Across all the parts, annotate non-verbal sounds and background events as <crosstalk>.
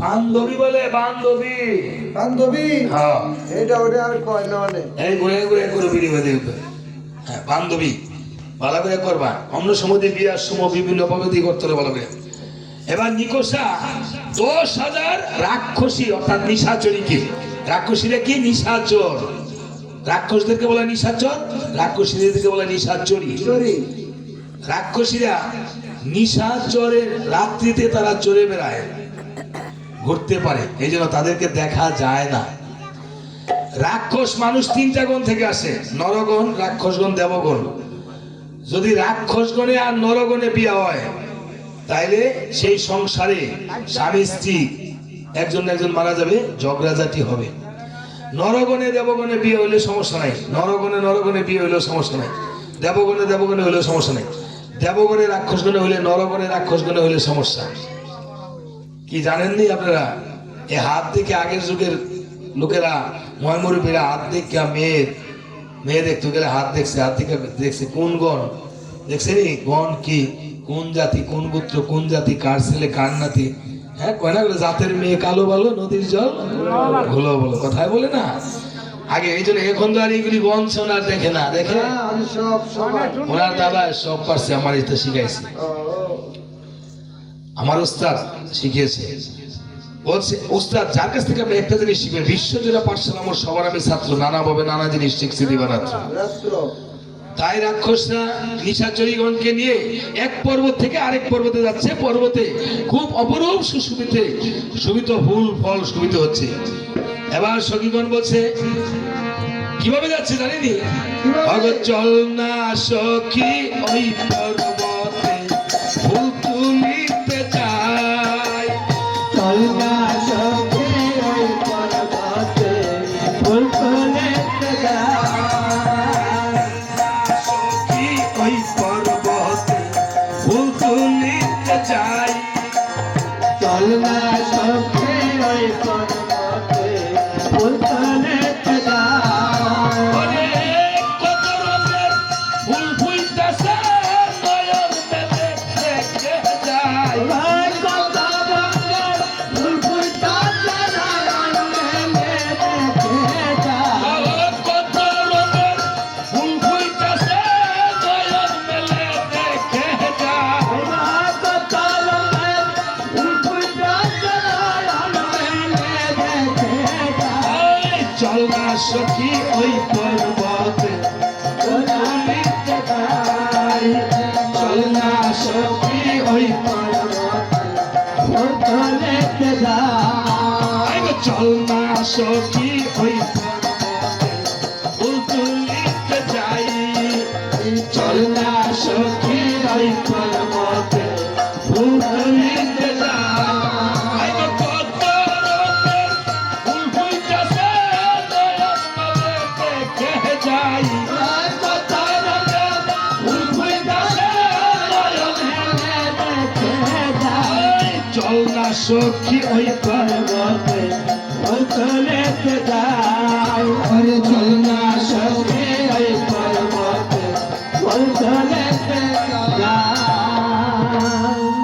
বান্ধবী বলে বান্ধবী। বান্ধবী? হ্যাঁ। এটা ওটা আর কয় না মানে এই ঘুরে ঘুরে করে বিড়ি বেঁধে হ্যাঁ বান্ধবী। ভালো করে করবা। অন্য সময় বিয়ার সময় বিভিন্ন পদ্ধতি করতে হবে ভালো করে। এবার নিকোষা দশ হাজার রাক্ষসী অর্থাৎ নিশাচরীকে রাক্ষসীরা কি? নিশাচর। রাক্ষসদেরকে বলে নিশাচর রাক্ষসীদেরকে বলে নিশাচরী। চুরি। রাক্ষসীরা নিশাচরের রাত্রিতে তারা চড়ে বেড়ায়। ঘুরতে পারে, এই জন্য তাদেরকে দেখা যায় না। রাক্ষস মানুষ তিনটা গণ থেকে আসে, নরগণ, রাক্ষসগণ, দেবগণ। যদি রাক্ষসগণে আর নরগণে বিয়ে হয়, তাইলে সেই সংসারে স্বামী, স্ত্রী, একজন একজন মারা যাবে ঝগড়াঝাটি হবে। নরগণে, দেবগণে বিয়ে হইলে সমস্যা নাই, নরগণে নরগণে বিয়ে হইলেও সমস্যা নাই, দেবগণে দেবগণে হইলেও সমস্যা নাই। দেবগণে, রাক্ষসগণে হইলে নরগণে, রাক্ষসগণে হইলে সমস্যা। কি জানেননি আপনারা? এই হাত দেখে আগের যুগের লোকেরা ময়মরূপীরা হাত দেখে মেয়ের মেয়ে দেখতে গেলে হাত দেখছে হাত দেখে দেখছে কোন গণ? দেখছে নি গণ কি? কোন জাতি কোন গোত্র কোন জাতি কার ছেলে কার নাতি? হ্যাঁ কয় না জাতের মেয়ে কালো ভালো নদীর জল? ঘুলো বলো কথায় বলে না। আগে এই জন্য এখন তো আর এইগুলি গণ শোনার দেখে না দেখে? হ্যাঁ, ওনার দাদা সব পারছে আমার এটা শিখাইছে। আমার উস্তাদ শিখিয়েছে। বলছে উস্তাদ যার কাছ থেকে আপনি একটা জিনিস শিখবেন? বিশ্বজোড়া পাঠশালা আমার সবার আমি ছাত্র। নানাভাবে নানা জিনিস শিখছি দিবারাত্র। রাত্র। তাই রাক্ষসরা নিশাচরীগণকে নিয়ে এক পর্বত থেকে আরেক পর্বতে যাচ্ছে। পর্বতে খুব অপরূপ সুশোভিতে শোভিত ফুল ফল শোভিত হচ্ছে। এবার সখীগণ বলছে কীভাবে যাচ্ছে জানিনি? অগ চল না সখী ওই পর্বতে ফুল সখী ওই সখী ওই পর্বতে ফুল তুলিতে যায়। ওরে চল না সখী ওই পর্বতে ফুল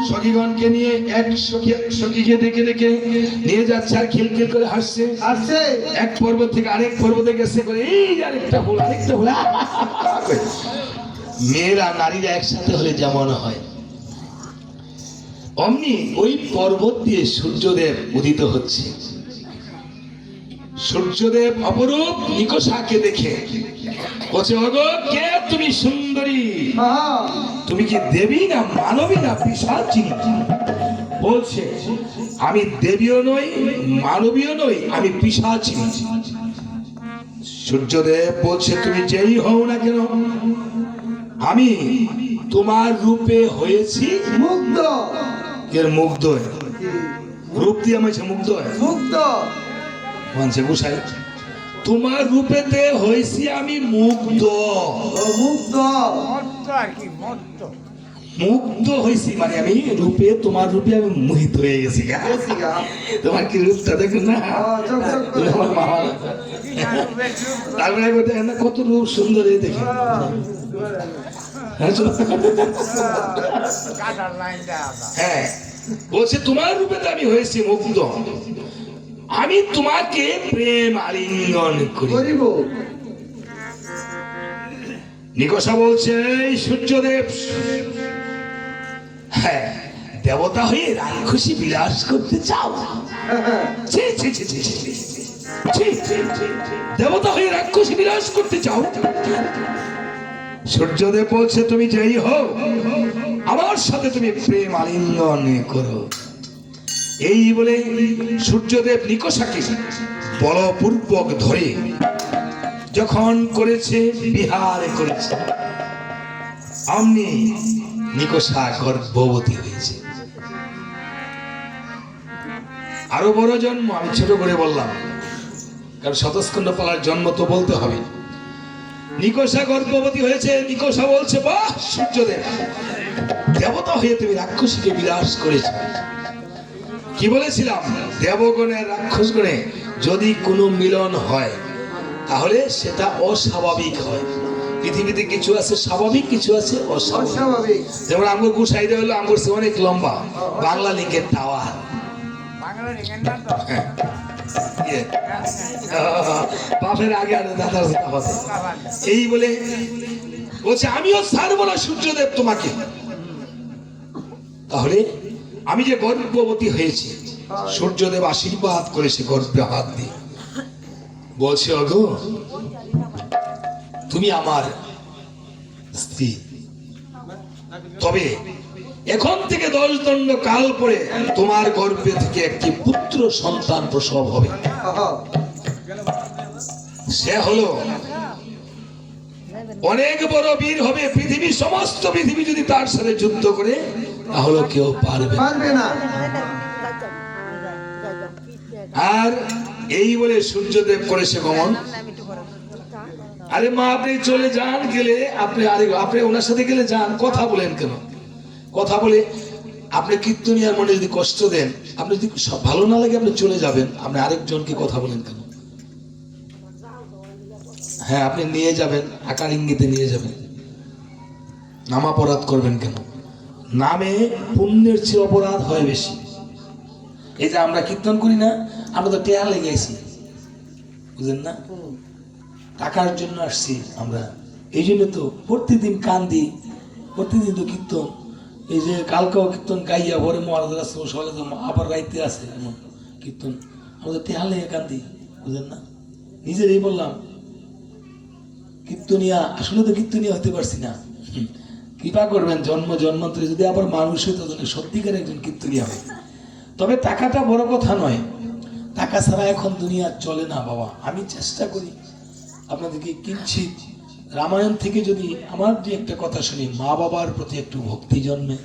সখীগণকে নিয়ে এক সখী সখীকে দেখে দেখে নিয়ে যাচ্ছে আর খিলখিল করে হাসছে। আছে এক পর্বত থেকে আরেক পর্বতে গেছে করে এই আরেকটা ফুল আরেকটা ফুল <laughs> মেয়েরা নারীরা একসাথে হলে যেমন হয়। অমনি ওই পর্বত দিয়ে সূর্যদেব উদিত হচ্ছে। সূর্যদেব অপরূপ নিকষাকে দেখে বলছে অগো কে তুমি সুন্দরী? তুমি কি দেবী না মানবী না পিসাচিনী? বলছে, আমি দেবীও নই মানবীয় নই, আমি পিসাচিনী। সূর্যদেব বলছে, তুমি যেই হও না কেন? আমি তোমার রূপে হয়েছি মুগ্ধ। এর মুগ্ধ হয়ে রূপ দিয়ে আমি মুগ্ধ হয়ে মুগ্ধ। মানছে গুসাই তোমার রূপেতে হয়েছি আমি মুগ্ধ। মুগ্ধ। মুগ্ধ হয়েছি মানে আমি রূপে তোমার রূপে আমি মোহিত হয়ে গেছি। তোমার কি রূপটা দেখুন না? আমার মামা তারপরে দেখেন না কত রূপ সুন্দর দেখে। বলছে তোমার রূপে তো আমি হয়েছি মুগ্ধ আমি তোমাকে প্রেম আলিঙ্গন করিব নিকষা বলছে সূর্যদেব হ্যাঁ দেবতা হয়ে রাগ খুশি বিলাস করতে চাও দেবতা হয়ে রাগ খুশি বিলাস করতে চাও সূর্যদেব বলছে তুমি যেই হও। আমার সাথে তুমি প্রেম আলিঙ্গন করো। এই বলে সূর্যদেব নিকষাকে বলপূর্বক ধরে যখন করেছে, বিহার করেছে। অমনি নিকষা গর্ভবতী হয়েছে। আরও বড় জন্ম, আমি ছোট করে বললাম। কারণ শতস্কন্দ পালার জন্ম তো বলতে হবে। নিকষা গর্ভবতী হয়েছে নিকোষা বলছে বাহ সূর্যদেব দেবতা হয়ে তুমি রাক্ষসীকে বিলাস করেছ। কি বলেছিলাম? দেবগণের রাক্ষস গণে যদি কোনো মিলন হয় তাহলে সেটা অস্বাভাবিক হয়। পৃথিবীতে কিছু আছে স্বাভাবিক কিছু আছে অস্বাভাবিক। যেমন আঙ্গুর গুসাইতে হলো আঙ্গুর সে অনেক লম্বা। বাংলা লিঙ্কের টাওয়ার। এই বলে বলছে, আমিও ছাড়বো না সূর্যদেব তোমাকে। তাহলে আমি যে গর্ভবতী হয়েছি, সূর্যদেব আশীর্বাদ করেছে গর্ভে হাত দিয়ে বলছে, অগো, তুমি আমার স্ত্রী। তবে এখন থেকে দশ দণ্ড কাল পরে তোমার গর্ভে থেকে একটি পুত্র সন্তান প্রসব হবে। সে হলো অনেক বড় বীর হবে পৃথিবীর সমস্ত পৃথিবী যদি তার সাথে যুদ্ধ করে তাহলে কেউ পারবে না। পারবে না। আর এই বলে সূর্যদেব করেছে গমন। আরে মা আপনি চলে যান গেলে আপনি আরে আপনি ওনার সাথে গেলে যান কথা বলেন কেন? কথা বলে আপনি কীর্তনিয়ার মনে যদি কষ্ট দেন, আপনি যদি সব- ভালো না লাগে আপনি চলে যাবেন। আপনি আরেকজনকে কথা বলেন কেন? হ্যাঁ আপনি নিয়ে যাবেন, আকার ইঙ্গিতে নিয়ে যাবেন। নাম অপরাধ করবেন কেন? নামে পুণ্যের চেয়ে অপরাধ হয় বেশি। এই যে আমরা কীর্তন করি না, আমরা তো টেয়া লেগে আছি বুঝলেন না? টাকার জন্য আসছি আমরা। এই জন্য তো প্রতিদিন কান্দি, প্রতিদিন তো কীর্তন। এই যে কালকেও কীর্তন গাইয়া ভরে মহারাজ আসছে সকালে আবার রাইতে আছে এমন কীর্তন। আমরা তো টেহা লেগে কান্দি বুঝলেন না? নিজেরই বললাম, কীর্তনিয়া, আসলে তো কীর্তনিয়া হতে পারছি না। কৃপা করবেন, জন্ম জন্মান্তরে যদি আবার মানুষ হইতো তাহলে সত্যিকার একজন কীর্তনিয়া হয় তবে টাকাটা বড় কথা নয়। টাকা ছাড়া এখন দুনিয়া চলে না, বাবা। আমি চেষ্টা করি আপনাদেরকে কিঞ্চিত রামায়ণ থেকে যদি আমার যে একটা কথা শুনি, মা বাবার প্রতি একটু ভক্তি জন্মে,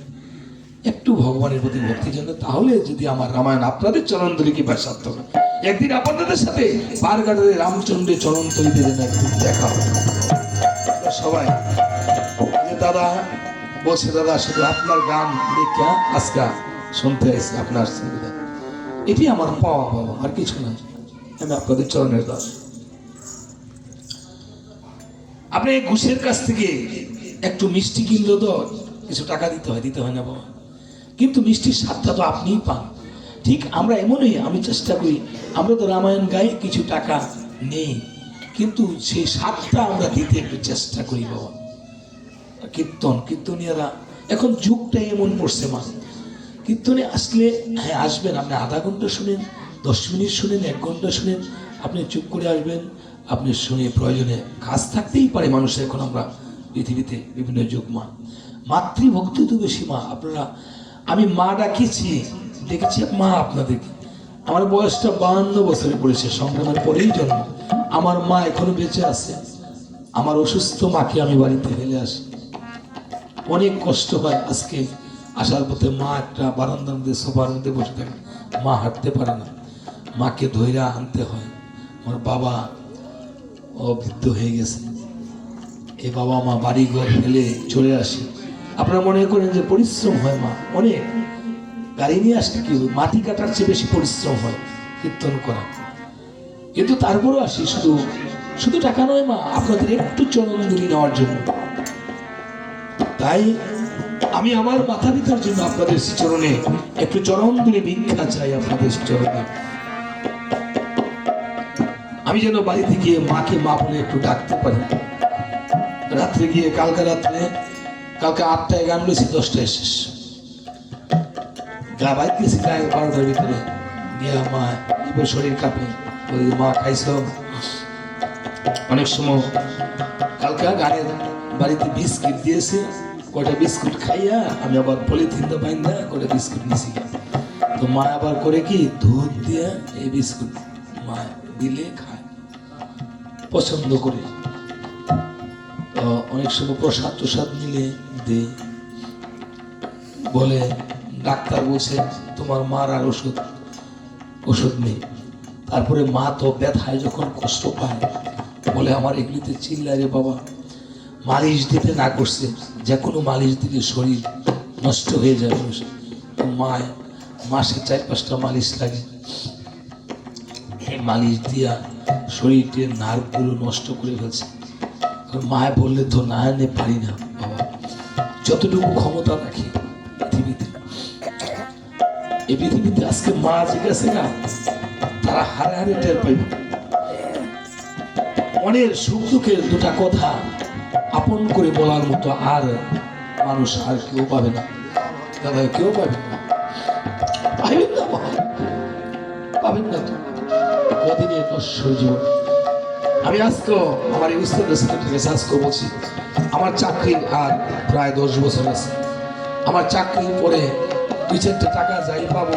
একটু ভগবানের প্রতি ভক্তি জন্মে, তাহলে যদি আমার রামায়ণ আপনাদের চরণ ধরে কি হয়। একদিন আপনাদের সাথে পারঘাটের রামচন্দ্রের চরণ তলিতে যেন একদিন দেখা হবে। সবাই দাদা বলছে দাদা, শুধু আপনার গান দেখা আজকে শুনতে এসে আপনার এটি আমার পাওয়া বাবা, আর কিছু না। আমি আপনাদের চরণের দাস। আপনি ঘুষের কাছ থেকে একটু মিষ্টি কিনলো তো কিছু টাকা দিতে হয় দিতে হয় না বাবা। কিন্তু মিষ্টির স্বাদটা তো আপনিই পান। ঠিক আমরা এমনই, আমি চেষ্টা করি, আমরা তো রামায়ণ গাই কিছু টাকা নেই। কিন্তু সেই স্বাদটা আমরা দিতে একটু চেষ্টা করি বাবা। কীর্তন, কীর্তনীয়রা, এখন যুগটা এমন পড়ছে মা। কীর্তনে আসলে হ্যাঁ আসবেন, আপনি আধা ঘণ্টা শুনেন, দশ মিনিট শুনেন, এক ঘণ্টা শুনেন, আপনি চুপ করে আসবেন আপনি শুনে প্রয়োজনে কাজ থাকতেই পারে মানুষের এখন আমরা পৃথিবীতে বিভিন্ন যুগ, মা। মাতৃভক্তি তো বেশি, মা। আপনারা, আমি মা ডাকিছি, দেখেছি মা আপনাদেরকে আমার বয়সটা বাহান্ন বছরে পড়েছে সংগ্রামের পরেই জন্ম। আমার মা এখনও বেঁচে আছে। আমার অসুস্থ মাকে আমি বাড়িতে ফেলে আসি। অনেক কষ্ট হয় আজকে। আসার পথে মা একটা বারান্দার মধ্যে, সোফার মধ্যে বসে থাকে। মা হাঁটতে পারে না। মাকে ধৈরা আনতে হয়। আমার বাবা বৃদ্ধ হয়ে গেছে। এই বাবা মা বাড়ি ঘর ফেলে চলে আসে। আপনারা মনে করেন যে পরিশ্রম হয় মা, অনেক। গাড়ি নিয়ে আসলে কি মাটি কাটার চেয়ে বেশি পরিশ্রম হয় কীর্তন করা। কিন্তু তারপরও আসি, শুধু শুধু টাকা নয় মা, আপনাদের একটু চরণ নেওয়ার জন্য। তাই আমি আমার মাথা পিতার জন্য আপনাদের চরণে একটু চরণ ধরে ভিক্ষা চাই আপনাদের চরণে। আমি যেন বাড়িতে গিয়ে মাকে মা বলে একটু ডাকতে পারি। রাত্রে গিয়ে কালকে রাত্রে, কালকে আটটায় গান লইছি দশটায় শেষ। গা বাইক গেছি গায়ে বারোটার ভিতরে। গিয়া মা এবার শরীর কাঁপে। মা, খাইছ? অনেক সময় কালকে গানের বাড়িতে বিস্কিট দিয়েছে, কয়টা বিস্কুট খাইয়া আমি আবার পলিথিন তো বাইন্দা কয়টা বিস্কুট নিছি। তো মা আবার করে কি, দুধ দিয়ে এই বিস্কুট মা দিলে খায়। পছন্দ করে। অনেক সময় প্রসাদ প্রসাদ নিলে দে বলে, ডাক্তার বলছে তোমার মার আর ওষুধ ওষুধ নেই। তারপরে মা তো ব্যথায় যখন কষ্ট পায়, বলে, আমার এগুলিতে চিল্লায় রে বাবা। মালিশ দিতে না করছে যে কোনো মালিশ দিলে শরীর নষ্ট হয়ে যাবে তো মা মাসে চার পাঁচটা মালিশ লাগে। মালিশ দিয়া শরীরের নার্ভগুলো নষ্ট করে ফেলছে। মায় বললে তো না এনে পারি না, বাবা। যতটুকু ক্ষমতা রাখি পৃথিবীতে। এই পৃথিবীতে আজকে মা জিজ্ঞাসা না তারা হারে হারে টের মনের সুখ দুঃখের দুটা কথা আপন করে বলার মতো আর মানুষ আর কেউ পাবে না। দাদা, কেউ পাবে না। পাইবেন না পাবেন না তো। কদিনের নশ্বর জীবন। আমি আজকেও আমার এই উস্তাদের বলছি আমার চাকরির আর প্রায় দশ বছর আছে। আমার চাকরির পরে দুই চারটে টাকা যাই পাবো।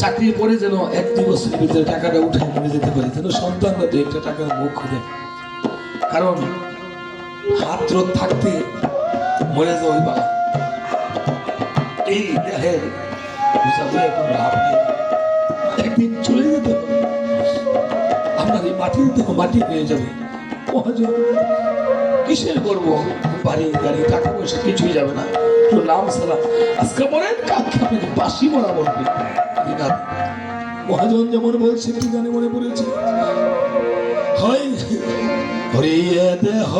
চাকরির পরে যেন এক দুই বছরের ভিতরে টাকাটা উঠে মরে যেতে পারি, যেন সন্তানরা দু একটা টাকার মুখ খুলে। কারণ হাত রোদ থাকতে মরে যাওয়াই বা এই দেহের হিসাবে কোনো লাভ নেই। একদিন চলে যেতে আপনার এই মাটির দেহ মাটি হয়ে যাবে। কিসের করব বাড়ি গাড়ি, টাকা পয়সা কিছুই যাবে না। তো নাম সালাম আজকে মরেন কাক খাবেন বাসি মরা বলবে? মহাজন যেমন বলছে কি জানে মনে পড়েছে। হয়। হরিয়ে দেহ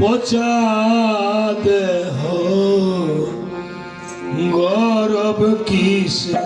পচা দেহ। গৌরব কিসের?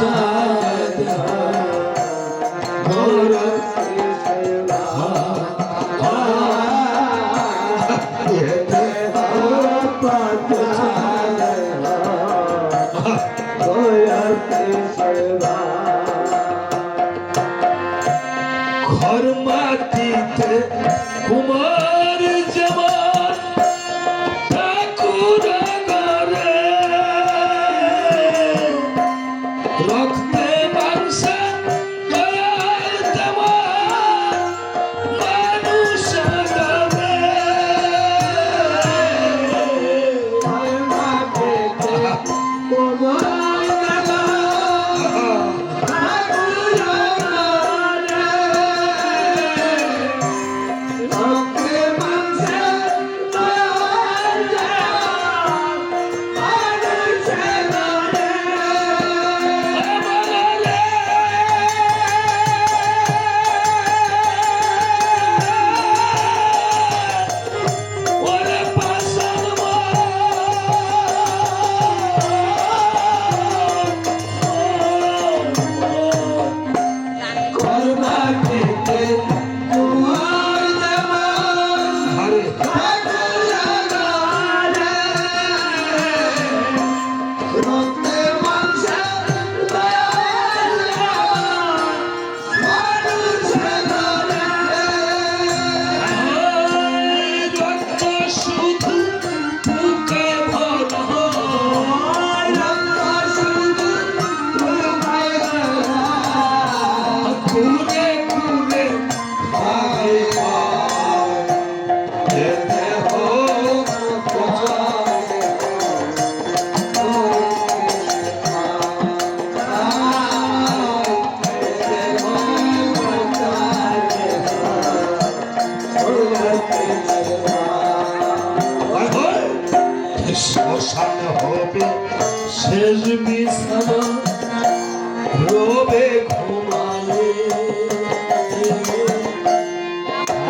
아, রক্তে বসাল হবে শেষ বিছানা রবে ঘুমালে।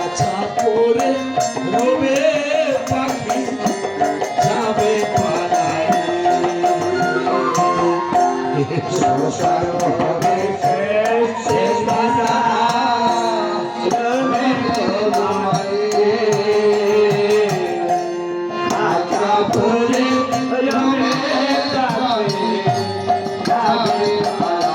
আচ্ছা পরে রবে পাখি যাবে পালায় সংসার Hare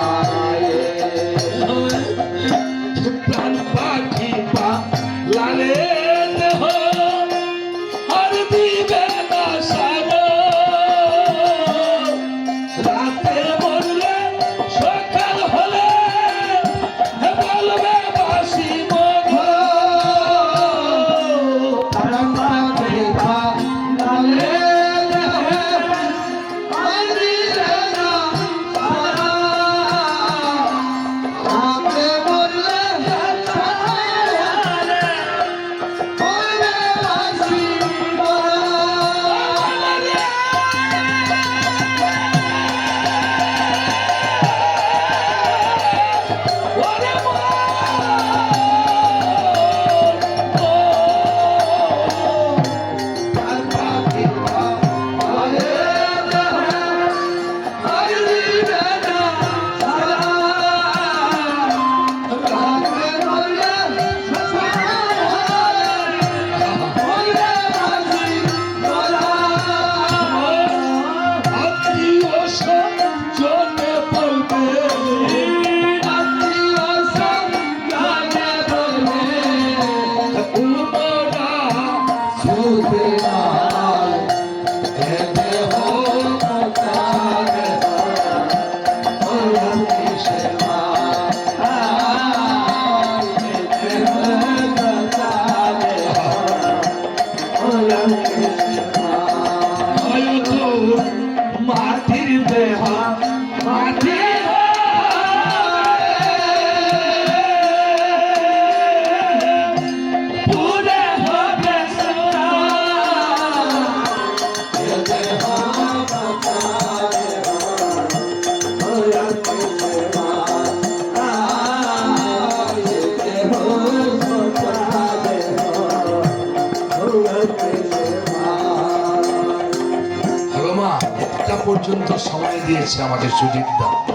দিয়েছে আমাদের সুযোগ দাও